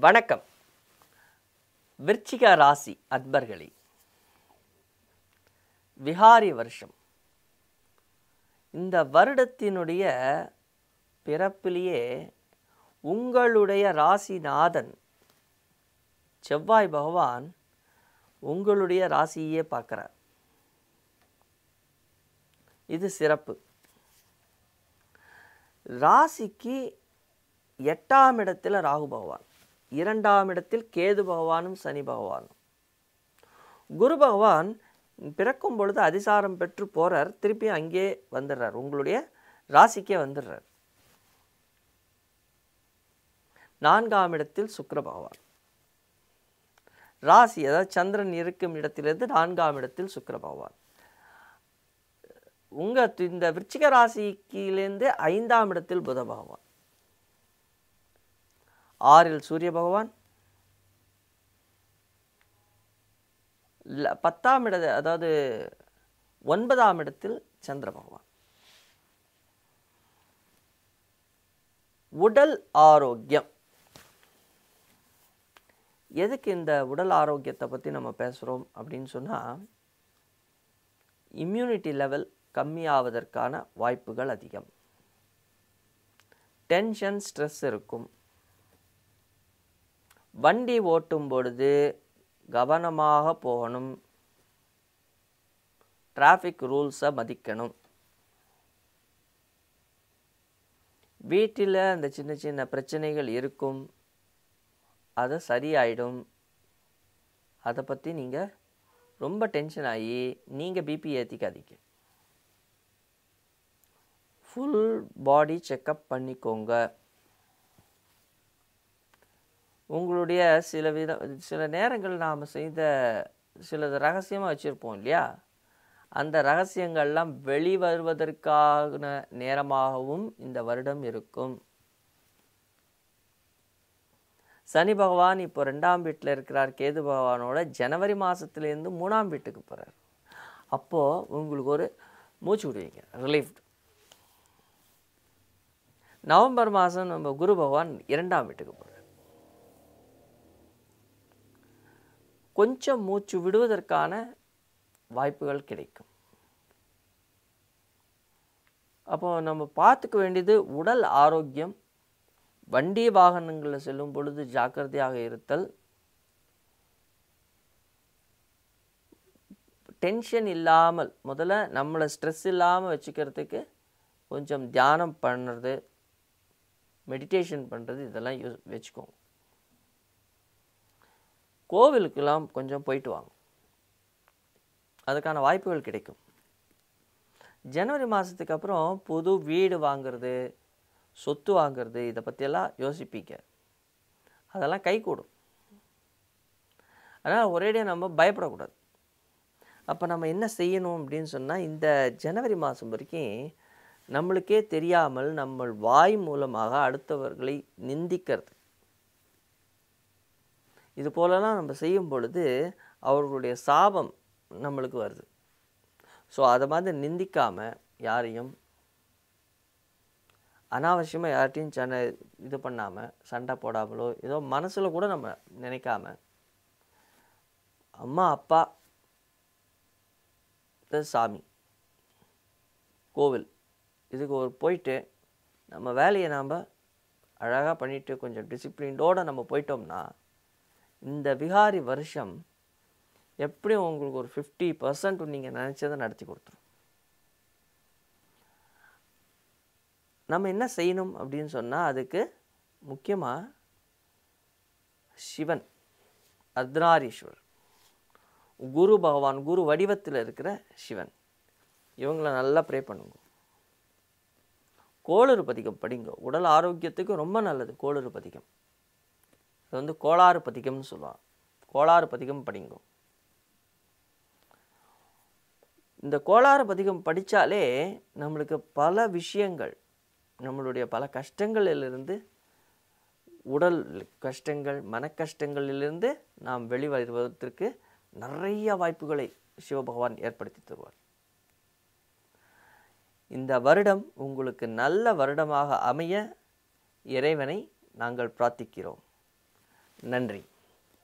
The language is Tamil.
வணக்கம். விருச்சிக ராசி அன்பர்களே விஹாரி வருஷம். இந்த வருடத்தினுடைய பிறப்பிலேயே உங்களுடைய ராசிநாதன் செவ்வாய் பகவான் உங்களுடைய ராசியே பார்க்குறார். இது சிறப்பு. ராசிக்கு எட்டாம் இடத்தில் ராகு பகவான். இரண்டாம் இடத்தில் கேது பகவானும் சனி பகவானும். குரு பகவான் பிறக்கும் பொழுது அதிசாரம் பெற்று போகிறார் திருப்பி அங்கே வந்துடுறார். உங்களுடைய ராசிக்கே வந்துடுறார். நான்காம் இடத்தில் சுக்கர பகவான். ராசி அதாவது சந்திரன் இருக்கும் இடத்திலிருந்து நான்காம் இடத்தில் சுக்கர பகவான். உங்கள் இந்த விருச்சிக ராசிக்கிலேருந்து ஐந்தாம் இடத்தில் புத பகவான். ஆறில் சூரிய பகவான். பத்தாம் இட அதாவது ஒன்பதாம் இடத்தில் சந்திர பகவான். உடல் ஆரோக்கியம். எதுக்கு இந்த உடல் ஆரோக்கியத்தை பற்றி நம்ம பேசுகிறோம் அப்படின்னு சொன்னால் இம்யூனிட்டி லெவல் கம்மியாவதற்கான வாய்ப்புகள் அதிகம். டென்ஷன் ஸ்ட்ரெஸ் இருக்கும். வண்டி ஓட்டும் பொழுது கவனமாக போகணும். டிராஃபிக் ரூல்ஸை மதிக்கணும். வீட்டில் அந்த சின்ன சின்ன பிரச்சனைகள் இருக்கும். அது சரியாயிடும். அதை பற்றி நீங்கள் ரொம்ப டென்ஷன் ஆகி நீங்கள் பிபி ஏற்றிக்காதீங்க ஃபுல் பாடி செக்கப் பண்ணிக்கோங்க. உங்களுடைய சில வித சில நேரங்கள் நாம் செய்த சிலது ரகசியமாக வச்சுருப்போம் இல்லையா? அந்த ரகசியங்கள்லாம் வெளிவருவதற்கான நேரமாகவும் இந்த வருடம் இருக்கும். சனி பகவான் இப்போ ரெண்டாம் வீட்டில் இருக்கிறார். கேது பகவானோட ஜனவரி மாதத்துலேருந்து மூணாம் வீட்டுக்கு போகிறார் அப்போது உங்களுக்கு ஒரு மூச்சு விடுவீங்க. ரிலீஃப்டு நவம்பர் மாதம் நம்ம குரு பகவான் இரண்டாம் வீட்டுக்கு போகிறார் கொஞ்சம் மூச்சு விடுவதற்கான வாய்ப்புகள் கிடைக்கும். அப்போ நம்ம பார்த்துக்க வேண்டியது உடல் ஆரோக்கியம். வண்டி வாகனங்களில் செல்லும் பொழுது ஜாக்கிரதையாக இருத்தல். டென்ஷன் இல்லாமல் முதல்ல நம்மளை ஸ்ட்ரெஸ் இல்லாமல் வச்சுக்கிறதுக்கு கொஞ்சம் தியானம் பண்ணுறது மெடிடேஷன் பண்ணுறது இதெல்லாம் யூஸ் வச்சுக்கோங்க. கோவிலுக்கெல்லாம் கொஞ்சம் போயிட்டு வாங்க. அதுக்கான வாய்ப்புகள் கிடைக்கும். ஜனவரி மாதத்துக்கு அப்புறம் புது வீடு வாங்குறது சொத்து வாங்குறது இதை பற்றியெல்லாம் யோசிப்பீங்க. அதெல்லாம் கை கூடும் அதனால் ஒரேடியாக நம்ம பயப்படக்கூடாது. அப்போ நம்ம என்ன செய்யணும் அப்படின்னு சொன்னால் இந்த ஜனவரி மாதம் வரைக்கும் நம்மளுக்கே தெரியாமல் நம்ம வாய் மூலமாக அடுத்தவர்களை நிந்திக்கிறது. இது போலலாம் நம்ம செய்யும் பொழுது அவர்களுடைய சாபம் நம்மளுக்கு வருது. ஸோ அதை மாதிரி நிந்திக்காமல் யாரையும் அனாவசியமாக யார்கிட்டையும் சண்டை இது பண்ணாமல் சண்டை போடாமலோ ஏதோ மனசில் கூட நம்ம நினைக்காம அம்மா அப்பா சாமி கோவில் இதுக்கு ஒரு போயிட்டு நம்ம வேலையை நாம் அழகாக பண்ணிவிட்டு கொஞ்சம் டிசிப்ளின்டோடு நம்ம போயிட்டோம்னா இந்த விகாரி வருஷம் எப்படியும் உங்களுக்கு ஒரு ஃபிஃப்டி பர்சன்ட் நீங்கள் நினச்சதை நடத்தி கொடுத்துரும். நம்ம என்ன செய்யணும் அப்படின்னு சொன்னால் அதுக்கு முக்கியமாக சிவன் அர்த்தநாரீஸ்வரர் குரு பகவான் குரு வடிவத்தில் இருக்கிற சிவன். இவங்களை நல்லா ப்ரே பண்ணுங்க. கோளறு பதிகம் படிங்க. உடல் ஆரோக்கியத்துக்கு ரொம்ப நல்லது கோளறு பதிகம் இது வந்து கோளாறு பதிகம்னு சொல்லுவாங்க. கோளாறு பதிகம் படிங்க. இந்த கோளாறு பதிகம் படித்தாலே நம்மளுக்கு பல விஷயங்கள் நம்மளுடைய பல கஷ்டங்களிலிருந்து உடல் கஷ்டங்கள் மன கஷ்டங்களிலிருந்து நாம் வெளிவருவதற்கு நிறைய வாய்ப்புகளை சிவபகவான் ஏற்படுத்தி தருவார். இந்த வருடம் உங்களுக்கு நல்ல வருடமாக அமைய இறைவனை நாங்கள் பிரார்த்திக்கிறோம். நன்றி.